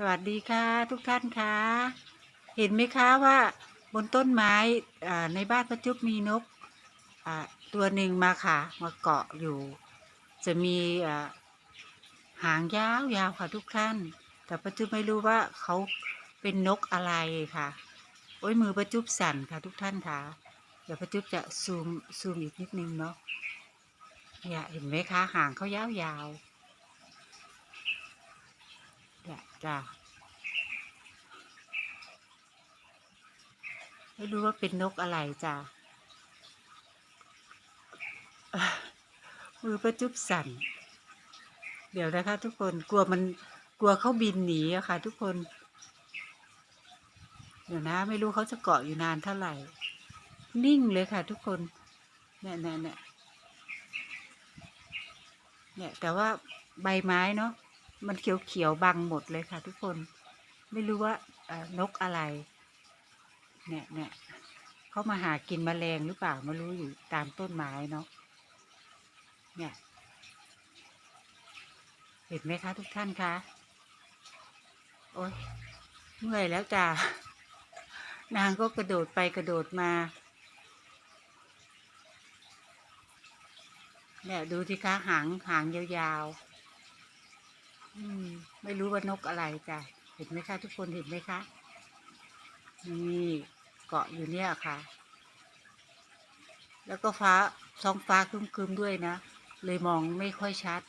สวัสดีค่ะทุกท่านคะเห็นไหมคะว่าบนต้นไม้ในบ้านประจุบมีนกตัวหนึ่งมาค่ะ มาเกาะอยู่ จะมีหางยาวยาวค่ะทุกท่าน แต่ประจุบไม่รู้ว่าเขาเป็นนกอะไรค่ะ โอ้ยมือประจุบสั่นค่ะทุกท่านค่ะ เดี๋ยวประจุบจะซูมซูมอีกนิดนึงเนาะเนี่ยเห็นไหมคะหางเขายาวยาวๆเนี่ย จ้ะไม่รู้ว่าเป็นนกอะไรจ้ะมือประจุบสั่น เดี๋ยวนะคะ ทุกคนกลัวมันกลัวเขาบินหนีอะค่ะ ทุกคน เดี๋ยวนะ ไม่รู้เขาจะเกาะอยู่นานเท่าไหร่ นิ่งเลยค่ะ ทุกคนเนี่ยเนี่ยเนี่ยเนี่ยแต่ว่าใบไม้เนาะ มันเขียวๆบังหมดเลยค่ะ ทุกคน ไม่รู้ว่านกอะไร เนี่ยเนี่ยเขามาหากินแมลงหรือเปล่าไม่รู้อยู่ตามต้นไม้เนาะ เนี่ย เห็นไหมคะ ทุกท่านคะ โอ้ยเมื่อยแล้วจ้านางก็กระโดดไปกระโดดมาเนี่ยดูที่คะหางหางยาวๆ อืม ไม่รู้ว่านกอะไรจ้ะ เห็นไหมคะ ทุกคนเห็นไหมคะ นี่เกาะอยู่เนี่ยค่ะ แล้วก็ฟ้าท้องฟ้าครึมๆด้วยนะ เลยมองไม่ค่อยชัด